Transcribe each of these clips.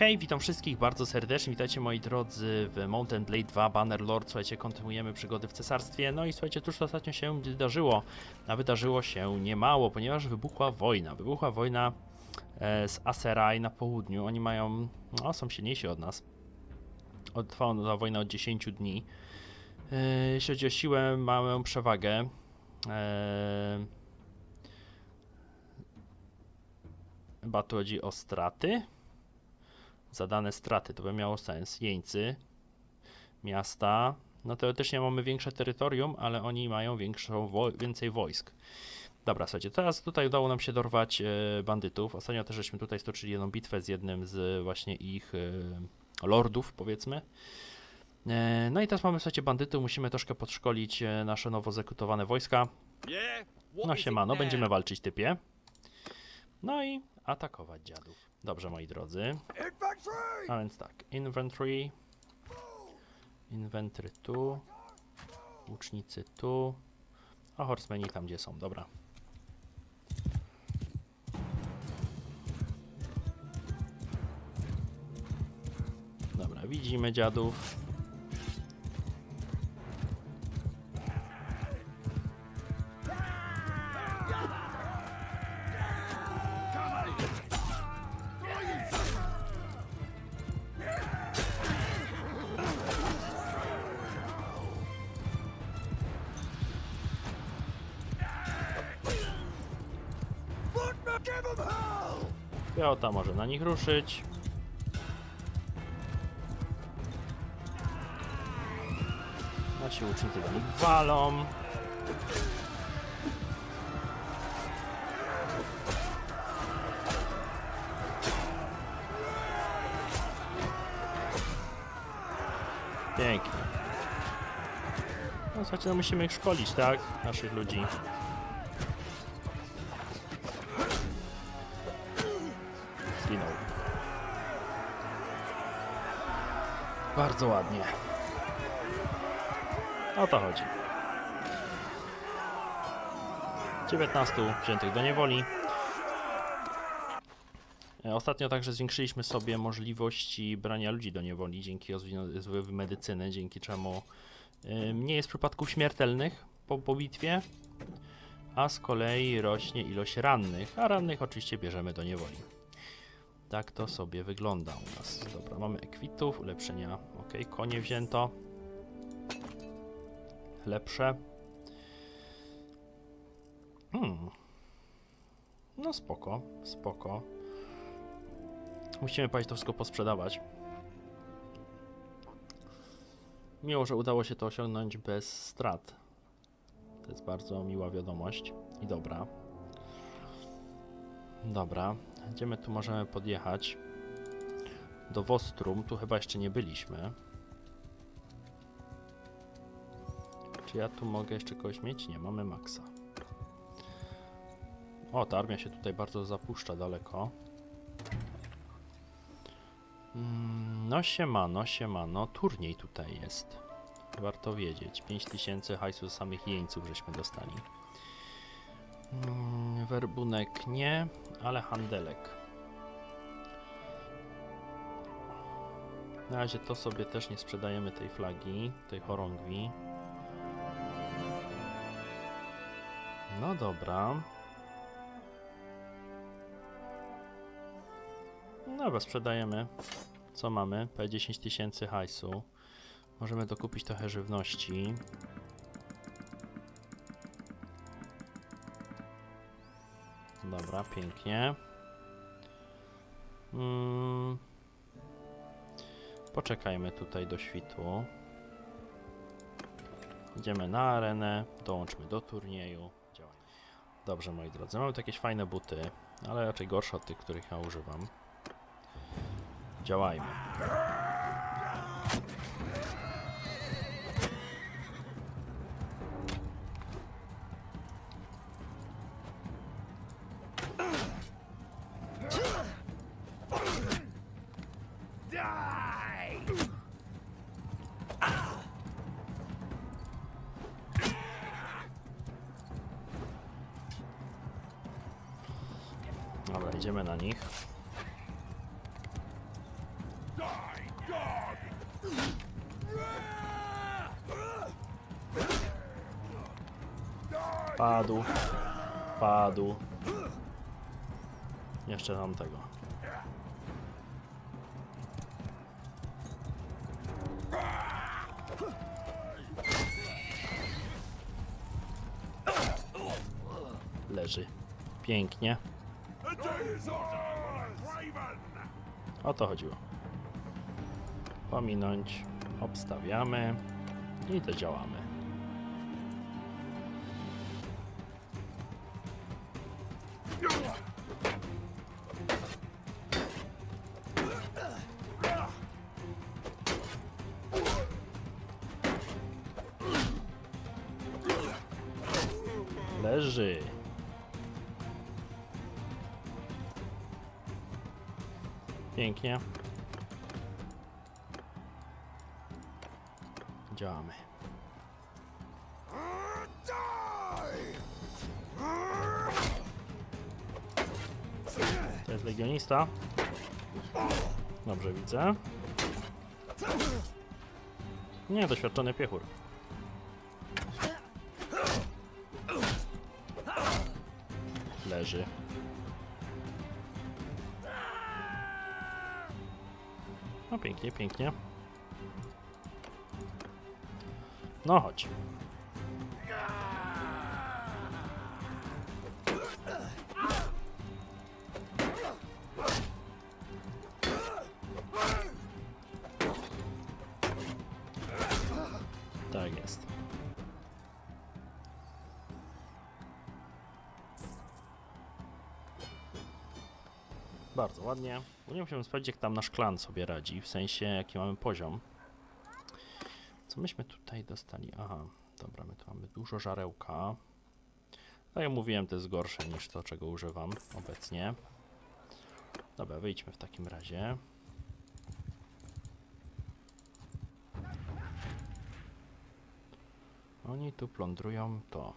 Hej, witam wszystkich bardzo serdecznie, witajcie moi drodzy w Mountain Blade 2 Bannerlord. Słuchajcie, kontynuujemy przygody w cesarstwie. No i słuchajcie, cóż ostatnio się wydarzyło? A wydarzyło się niemało, ponieważ wybuchła wojna. Wybuchła wojna e, z Aseraj na południu. Oni mają, no są silniejsi od nas. Trwała ta wojna od 10 dni. E, jeśli chodzi o siłę, mamy przewagę. E, chyba tu chodzi o straty zadane straty, to by miało sens. Jeńcy, miasta, no teoretycznie mamy większe terytorium, ale oni mają większą, wo więcej wojsk. Dobra, słuchajcie, teraz tutaj udało nam się dorwać e, bandytów. Ostatnio też żeśmy tutaj stoczyli jedną bitwę z jednym z właśnie ich e, lordów, powiedzmy. E, no i teraz mamy, słuchajcie, bandytów, musimy troszkę podszkolić e, nasze nowo zrekrutowane wojska. No siemano, będziemy walczyć typie. No i atakować dziadów. Dobrze, moi drodzy. A więc tak, inventory, inventory tu, łucznicy tu, a horsemeni tam gdzie są, dobra. Dobra, widzimy dziadów. Nich ruszyć. Nasi łucznicy do nich walą. Pięknie. No słuchajcie, no musimy ich szkolić, tak? Naszych ludzi. Bardzo ładnie. O to chodzi. 19 wziętych do niewoli. E, Ostatnio także zwiększyliśmy sobie możliwości brania ludzi do niewoli dzięki rozwojowi medycyny, dzięki czemu y, mniej jest przypadków śmiertelnych po, po bitwie, a z kolei rośnie ilość rannych, a rannych oczywiście bierzemy do niewoli. Tak to sobie wygląda u nas. Dobra, mamy ekwitów, ulepszenia. Ok, konie wzięto. Lepsze. Hmm. No spoko, spoko. Musimy palić to wszystko posprzedawać. Miło, że udało się to osiągnąć bez strat. To jest bardzo miła wiadomość i dobra. Dobra, gdzie my tu możemy podjechać? Do Wostrum, tu chyba jeszcze nie byliśmy. Czy ja tu mogę jeszcze kogoś mieć? Nie, mamy Maxa. O, ta armia się tutaj bardzo zapuszcza daleko. Mm, No siemano, siemano, turniej tutaj jest. Warto wiedzieć. 5000 hajsu z samych jeńców żeśmy dostali. Mm, Werbunek nie, ale handelek. Na razie to sobie też nie sprzedajemy tej flagi, tej chorągwi. No dobra. No Dobra, sprzedajemy. Co mamy? P10 tysięcy hajsu. Możemy dokupić trochę żywności. Dobra, pięknie. Mm. Poczekajmy tutaj do świtu. Idziemy na arenę, dołączmy do turnieju. Działajmy. Dobrze, moi drodzy, mamy tu jakieś fajne buty, ale raczej gorsze od tych, których ja używam. Działajmy. Idziemy na nich. Padł. Padł. Jeszcze tam tego. Leży. Pięknie. O to chodziło. Pominąć. Obstawiamy. I to działamy. Pięknie. Działamy. To jest legionista. Dobrze widzę. Nie, doświadczony piechur. Leży. No pięknie, pięknie. No chodź. Tak jest. Bardzo ładnie. Nie musimy sprawdzić, jak tam nasz klan sobie radzi, w sensie jaki mamy poziom. Co myśmy tutaj dostali? Aha, dobra, my tu mamy dużo żarełka. Tak jak mówiłem, to jest gorsze niż to, czego używam obecnie. Dobra, wyjdźmy w takim razie. Oni tu plądrują to.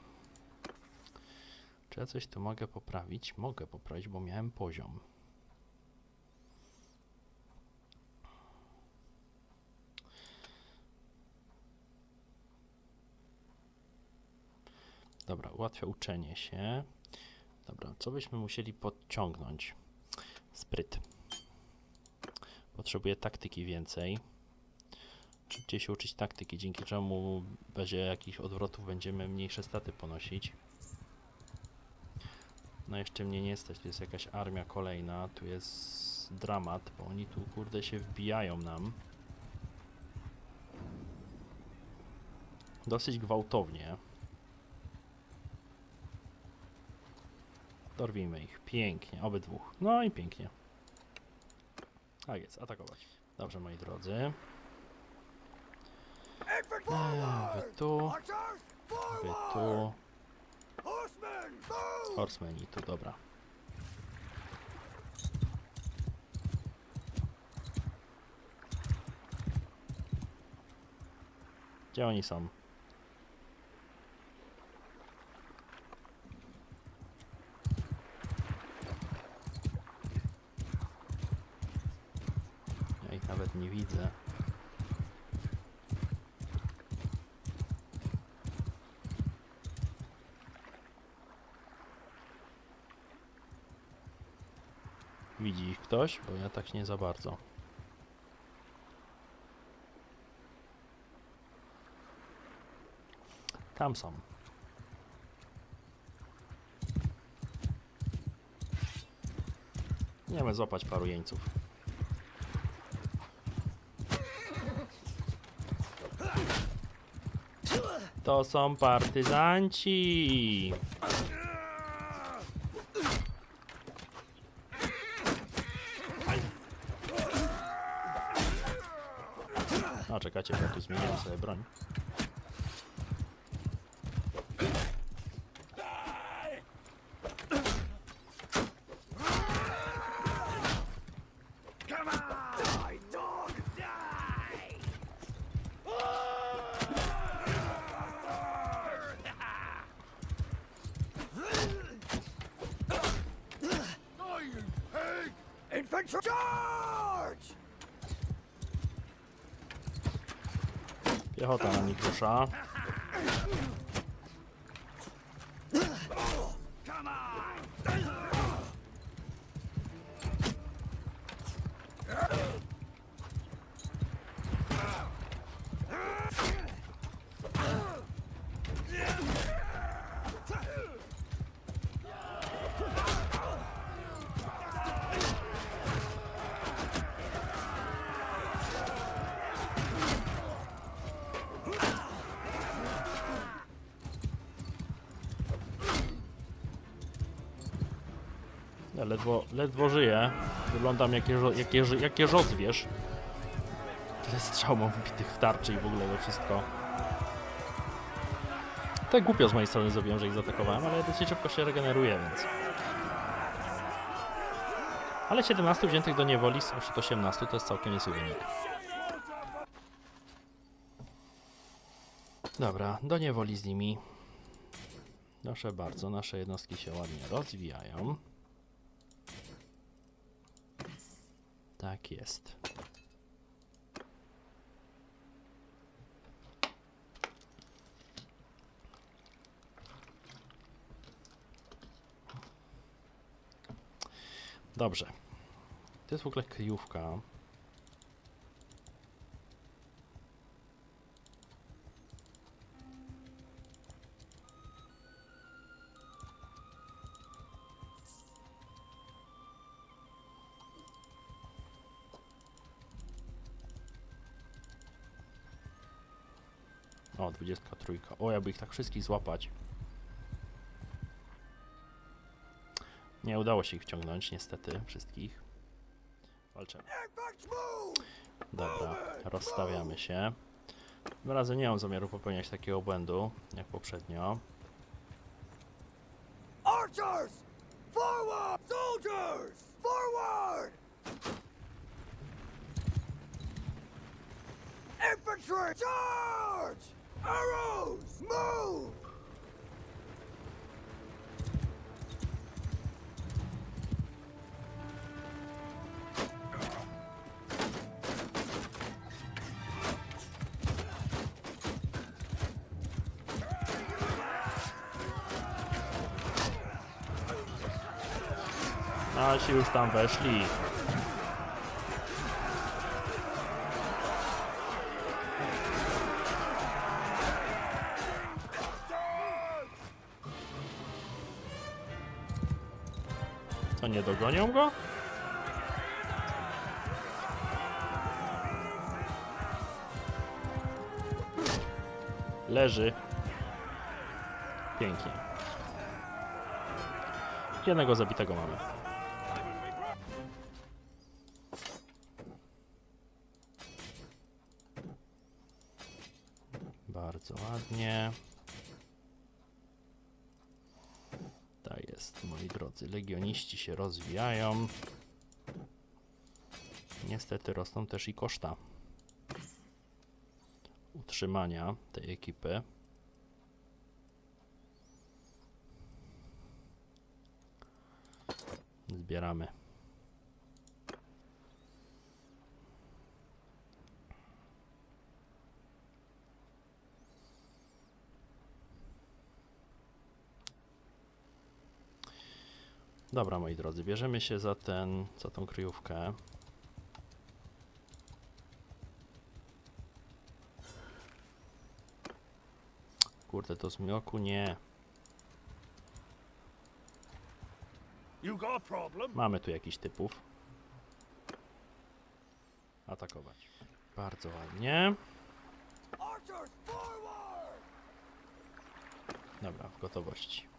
Czy ja coś tu mogę poprawić? Mogę poprawić, bo miałem poziom. Dobra, ułatwia uczenie się. Dobra, co byśmy musieli podciągnąć? Spryt. Potrzebuję taktyki więcej. Szybciej się uczyć taktyki, dzięki czemu będzie jakichś odwrotów będziemy mniejsze staty ponosić. No jeszcze mnie nie stać, tu jest jakaś armia kolejna, tu jest dramat, bo oni tu kurde się wbijają nam. Dosyć gwałtownie. Dorwijmy ich. Pięknie, obydwóch. No i pięknie. Tak jest, atakować. Dobrze, moi drodzy. Eee, wy tu, wy tu, Horsemen, horsemeni tu, dobra. Gdzie oni są? Ja ich nawet nie widzę. Widzi ich ktoś? Bo ja tak nie za bardzo. Tam są. Wiem, złapać paru jeńców. To są partyzanci. Aj. A czekajcie, bo ja tu zmieniłem sobie broń. Na nich rusza. Come on! Ledwo, żyję. Wyglądam jak, jeżo, jak, jeżo, jak jeżozwierz. Tyle strzał mam wbitych w tarczy i w ogóle we wszystko. Tak głupio z mojej strony zrobiłem, że ich zaatakowałem, ale dosyć szybko się regeneruje, więc... Ale 17 wziętych do niewoli spośród 18 to jest całkiem niezły wynik. Dobra, do niewoli z nimi. Proszę bardzo, nasze jednostki się ładnie rozwijają. Tak jest. Dobrze. To jest w ogóle kryjówka. O, 23. O, jakby ich tak wszystkich złapać. Nie udało się ich wciągnąć, niestety, wszystkich. Walczymy. Dobra, rozstawiamy się. Tym razem nie mam zamiaru popełniać takiego błędu, jak poprzednio. Archers! Forward! Soldiers! Forward! Infantry! Charge! Arrows! Move! Nasi już tam weszli. Co, nie dogonią go? Leży. Pięknie. Jednego zabitego mamy. Legioniści się rozwijają. Niestety rosną też i koszta utrzymania tej ekipy. Zbieramy. Dobra, moi drodzy, bierzemy się za ten, za tą kryjówkę. Kurde, to nie. Got a problem? Mamy tu jakiś typów. Atakować. Bardzo ładnie. Dobra, w gotowości.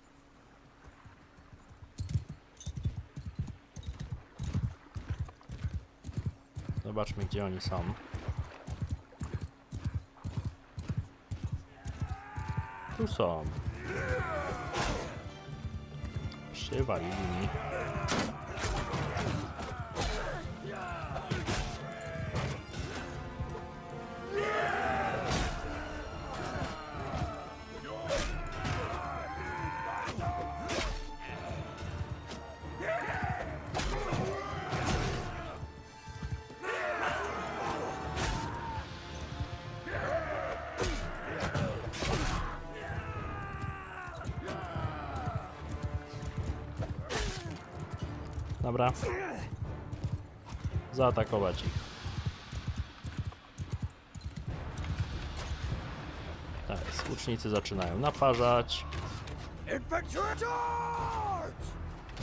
Zobaczmy, gdzie oni są. Tu są. Przywalili mi. Dobra. Zaatakować ich. Tak, łucznicy zaczynają naparzać.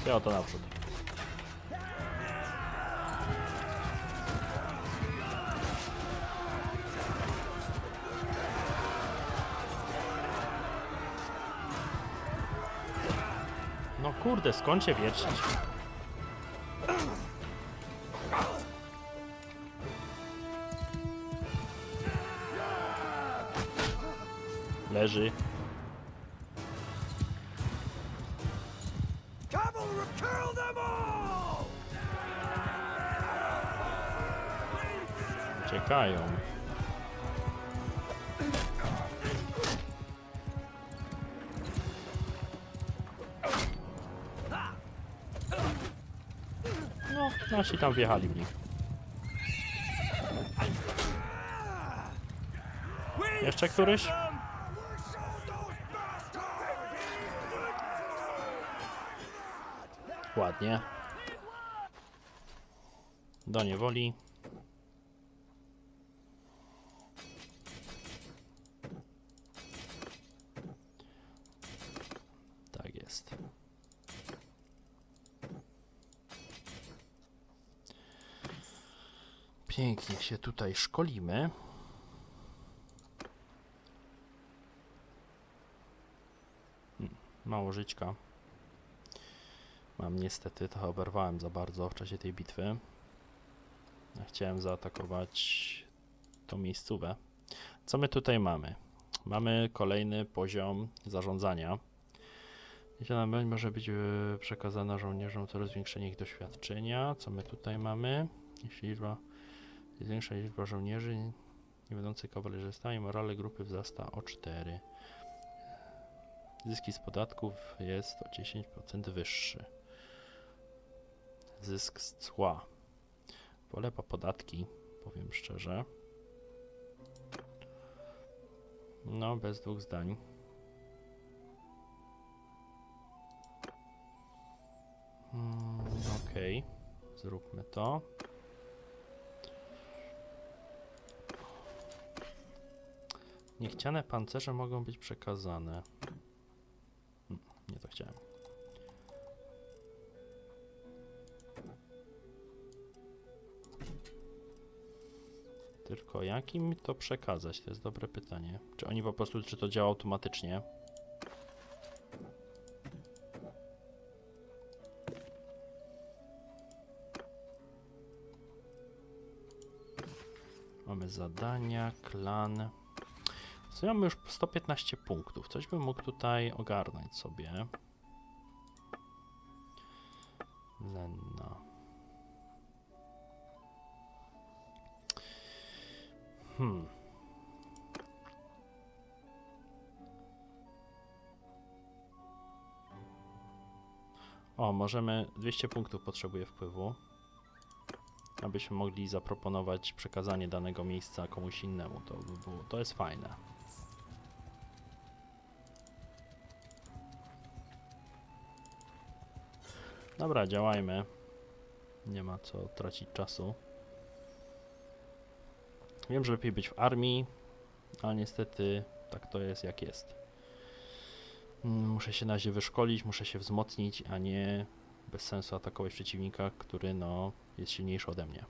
Ja to naprzód. No kurde, skąd się wiercić? Leży. Uciekają. No, nasi tam wjechali w nich. Jeszcze któryś? Ładnie. Do niewoli. Tak jest. Pięknie się tutaj szkolimy. Hmm, Mało żyćka. Mam niestety, to oberwałem za bardzo w czasie tej bitwy. Chciałem zaatakować tą miejscówę. Co my tutaj mamy? Mamy kolejny poziom zarządzania. Na broń może być e, przekazana żołnierzom, to zwiększenie ich doświadczenia. Co my tutaj mamy? Jeśli liczba, zwiększa liczba żołnierzy nie będących kawalerzystami, morale grupy wzrasta o 4. Zyski z podatków jest o 10% wyższy. Zysk z cła. Wolę po podatki, powiem szczerze. No, bez dwóch zdań. Mm, Okej, zróbmy to. Niechciane pancerze mogą być przekazane. Tylko jak im to przekazać? To jest dobre pytanie. Czy oni po prostu, czy to działa automatycznie? Mamy zadania, klan. Co mamy już 115 punktów. Coś bym mógł tutaj ogarnąć sobie. Lenna. Hmm. O, możemy. 200 punktów potrzebuje wpływu. Abyśmy mogli zaproponować przekazanie danego miejsca komuś innemu. To by było. To jest fajne. Dobra, działajmy. Nie ma co tracić czasu. Wiem, że lepiej być w armii, ale niestety tak to jest jak jest. Mm, Muszę się na razie wyszkolić, muszę się wzmocnić, a nie bez sensu atakować przeciwnika, który no jest silniejszy ode mnie.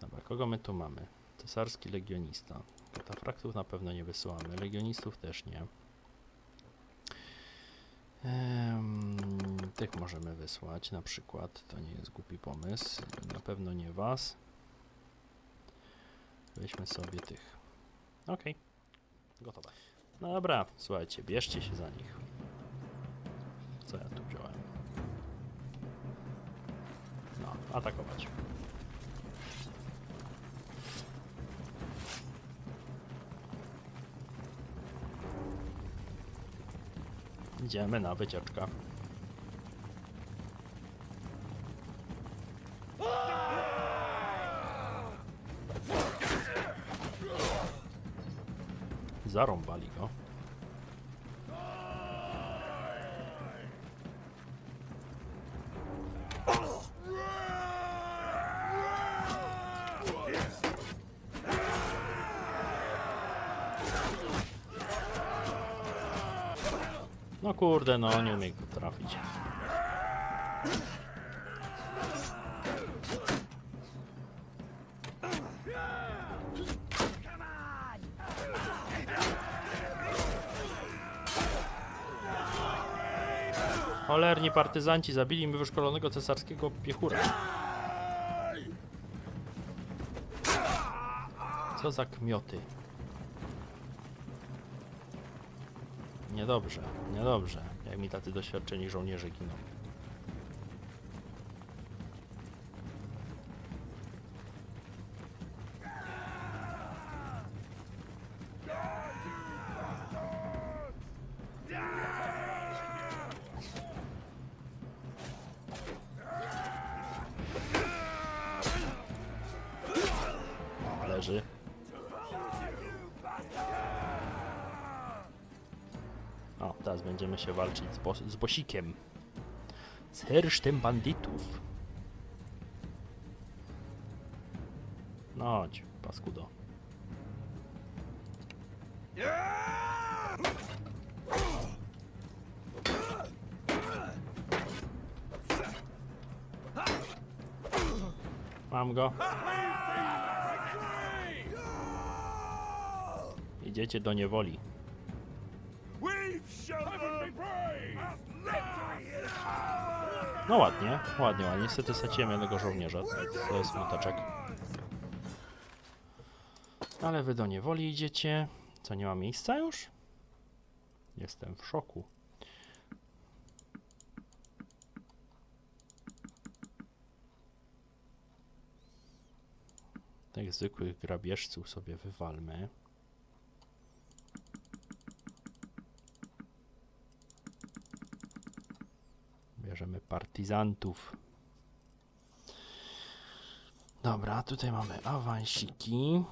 Dobra, kogo my tu mamy? Cesarski legionista. Katafraktów na pewno nie wysyłamy, legionistów też nie. Em, tych możemy wysłać na przykład, to nie jest głupi pomysł. Na pewno nie was. Weźmy sobie tych. Okej. Gotowe. No dobra, słuchajcie, bierzcie się za nich. Co ja tu wziąłem? No, atakować. Idziemy na wycieczkę. Zarąbali go. No kurde, no nie umie Cholerni partyzanci zabili mi wyszkolonego cesarskiego piechura. Co za kmioty. Niedobrze, niedobrze, jak mi tacy doświadczeni żołnierze giną. Będziemy się walczyć z, bos z bosikiem. Z hersztem bandytów. No chodź, paskudo. Mam go. Idziecie do niewoli. No ładnie, ładnie, ładnie. Niestety straciłem jednego żołnierza, to- jest smuteczek. Ale wy do niewoli idziecie. Co, nie ma miejsca już? Jestem w szoku. Tych zwykłych grabieżców sobie wywalmy. Bierzemy partyzantów. Dobra, tutaj mamy awansiki.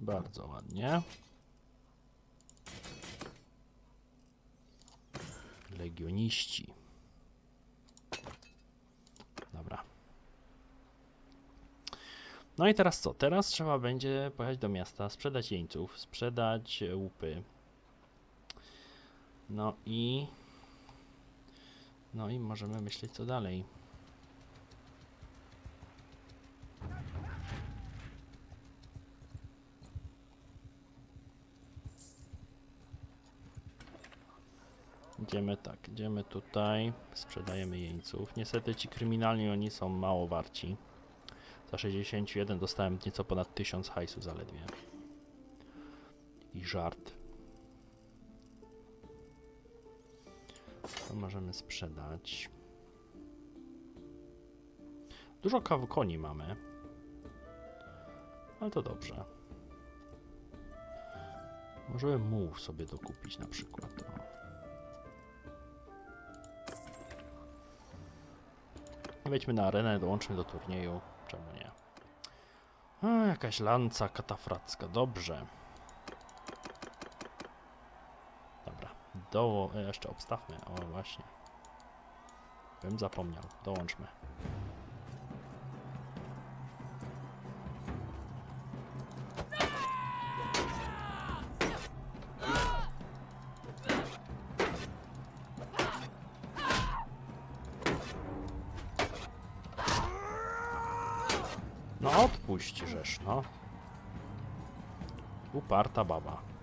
Bardzo ładnie. Legioniści. Dobra. No i teraz co? Teraz trzeba będzie pojechać do miasta, sprzedać jeńców, sprzedać łupy. No i. No i możemy myśleć co dalej. Idziemy tak, idziemy tutaj, sprzedajemy jeńców. Niestety ci kryminalni oni są mało warci. Za 61 dostałem nieco ponad 1000 hajsu zaledwie. I żart. Możemy sprzedać. Dużo kaw koni mamy. Ale to dobrze. Możemy muł sobie dokupić na przykład. O. Wejdźmy na arenę, dołączmy do turnieju. Czemu nie? A, jakaś lanca katafracka. Dobrze. Dobra. Do... e, Jeszcze obstawmy. O, właśnie. Bym zapomniał. Dołączmy. No odpuść, żeż, no. Uparta baba.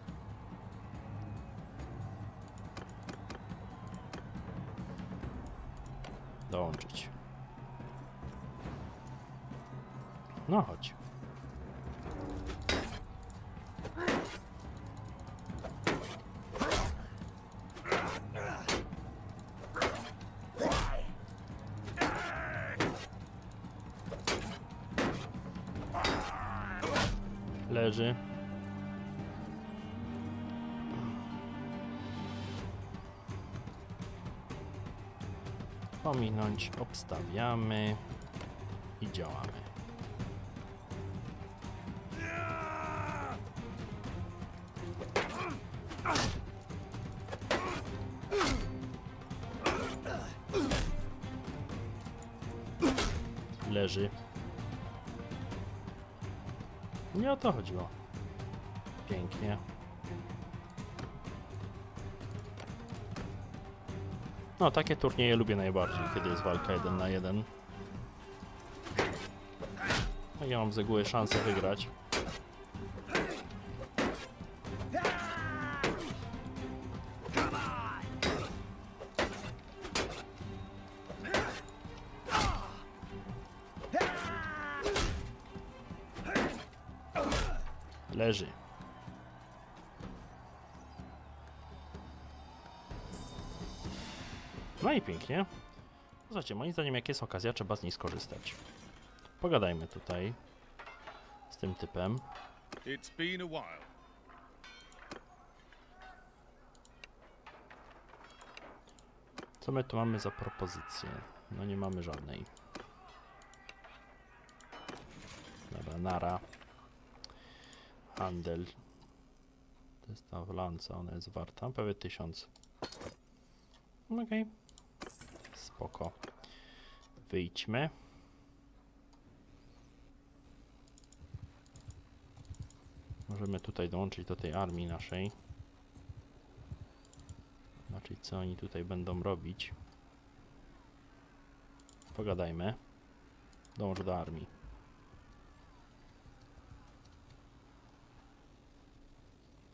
No chodź. Leży. Pominąć, obstawiamy i działamy. leży. Nie o to chodziło. Pięknie. No, takie turnieje lubię najbardziej, kiedy jest walka 1 na 1. No, ja mam z reguły szansę wygrać. Leży. No i pięknie. Słuchajcie, moim zdaniem jak jest okazja, trzeba z niej skorzystać. Pogadajmy tutaj z tym typem. It's been a while. Co my tu mamy za propozycję? No nie mamy żadnej. Dobra, nara. Handel. To jest ta wlanca, ona jest warta prawie 1000. Okej. Spoko. Wyjdźmy. Możemy tutaj dołączyć do tej armii naszej. Zobaczyć co oni tutaj będą robić. Pogadajmy. Dołącz do armii.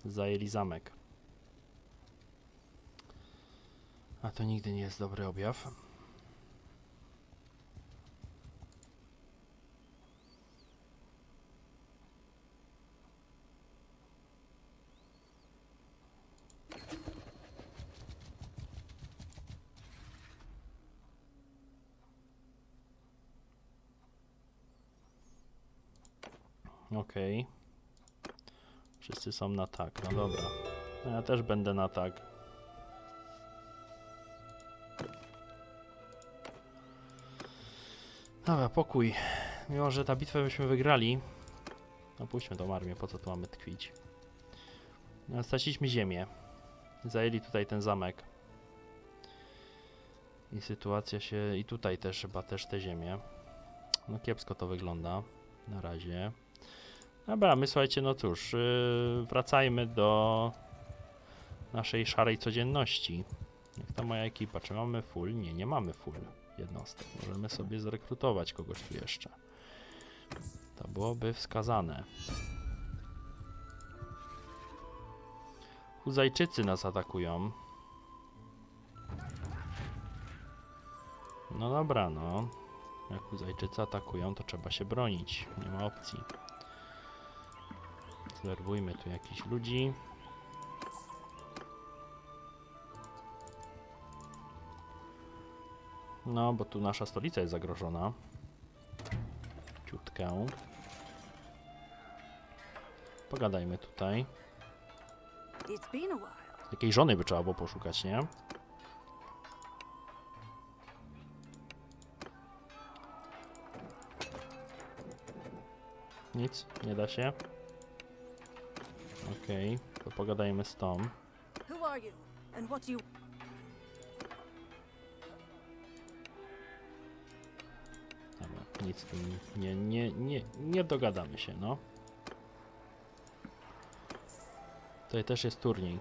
Zajęli zamek. A to nigdy nie jest dobry objaw. Okej. Wszyscy są na tak, no dobra. No ja też będę na tak. Dobra, pokój. Mimo, że ta bitwę byśmy wygrali. No puśćmy tą armię, po co tu mamy tkwić. No, straciliśmy ziemię. Zajęli tutaj ten zamek. I sytuacja się... I tutaj też chyba też te ziemię. No kiepsko to wygląda. Na razie. Dobra, my słuchajcie, no cóż, yy, wracajmy do naszej szarej codzienności. Jak ta moja ekipa? Czy mamy full? Nie, nie mamy full jednostek. Możemy sobie zrekrutować kogoś tu jeszcze. To byłoby wskazane. Huzajczycy nas atakują. No dobra, no. Jak Huzajczycy atakują, to trzeba się bronić. Nie ma opcji. Zerwujmy tu jakichś ludzi. No, bo tu nasza stolica jest zagrożona. Ciutkę. Pogadajmy tutaj. Jakiej żony by trzeba było poszukać, nie? Nic, nie da się. Okej, to pogadajmy z tą. Who are you? And what do you Dobra, nic tu nie, nie, nie, nie dogadamy się, no. Tutaj też jest turniej.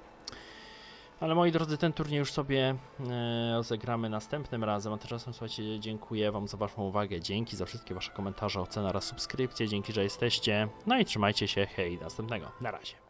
Ale moi drodzy, ten turniej już sobie e, rozegramy następnym razem. A tymczasem słuchajcie, dziękuję Wam za Waszą uwagę. Dzięki za wszystkie Wasze komentarze, ocena oraz subskrypcje. Dzięki, że jesteście. No i trzymajcie się. Hej, następnego. Na razie.